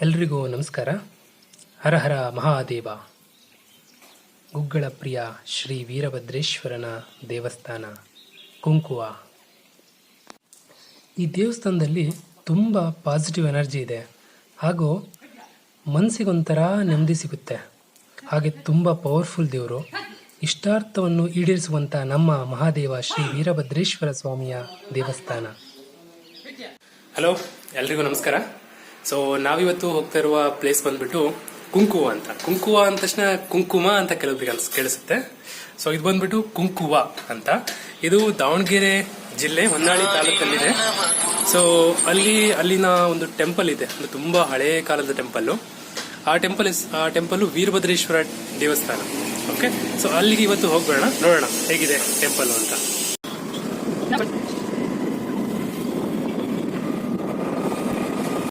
ಎಲ್ರಿಗೂ ನಮಸ್ಕಾರ. ಹರ ಮಹಾದೇವ. ಗುಗ್ಗಳ ಪ್ರಿಯ ಶ್ರೀ ವೀರಭದ್ರೇಶ್ವರನ ದೇವಸ್ಥಾನ, ಕುಂಕುವ. ಈ ದೇವಸ್ಥಾನದಲ್ಲಿ ತುಂಬ ಪಾಸಿಟಿವ್ ಎನರ್ಜಿ ಇದೆ. ಹಾಗೂ ಮನಸ್ಸಿಗೊಂಥರ ನೆಮ್ಮದಿ ಸಿಗುತ್ತೆ. ಹಾಗೆ ತುಂಬ ಪವರ್ಫುಲ್ ದೇವರು. ಇಷ್ಟಾರ್ಥವನ್ನು ಈಡೇರಿಸುವಂಥ ನಮ್ಮ ಮಹಾದೇವ ಶ್ರೀ ವೀರಭದ್ರೇಶ್ವರ ಸ್ವಾಮಿಯ ದೇವಸ್ಥಾನ. ಹಲೋ ಎಲ್ರಿಗೂ ನಮಸ್ಕಾರ. ಸೊ ನಾವಿವತ್ತು ಹೋಗ್ತಾ ಇರುವ ಪ್ಲೇಸ್ ಬಂದ್ಬಿಟ್ಟು ಕುಂಕುವ ಅಂತ. ಕುಂಕುವ ಅಂದ ತಕ್ಷಣ ಕುಂಕುಮ ಅಂತ ಕೆಲವರಿಗೆ ಅನ್ಸ್ ಕೇಳಿಸುತ್ತೆ. ಸೊ ಇದು ಬಂದ್ಬಿಟ್ಟು ಕುಂಕುವ ಅಂತ. ಇದು ದಾವಣಗೆರೆ ಜಿಲ್ಲೆ ಹೊನ್ನಾಳಿ ತಾಲೂಕಲ್ಲಿದೆ. ಸೊ ಅಲ್ಲಿ ಅಲ್ಲಿನ ಒಂದು ಟೆಂಪಲ್ ಇದೆ. ಅಂದ್ರೆ ತುಂಬಾ ಹಳೇ ಕಾಲದ ಟೆಂಪಲ್ ಆ ಟೆಂಪಲ್ ಆ ಟೆಂಪಲ್ ವೀರಭದ್ರೇಶ್ವರ ದೇವಸ್ಥಾನ. ಓಕೆ ಸೊ ಅಲ್ಲಿಗೆ ಇವತ್ತು ಹೋಗ್ಬೇಡ ನೋಡೋಣ ಹೇಗಿದೆ ಟೆಂಪಲ್ ಅಂತ.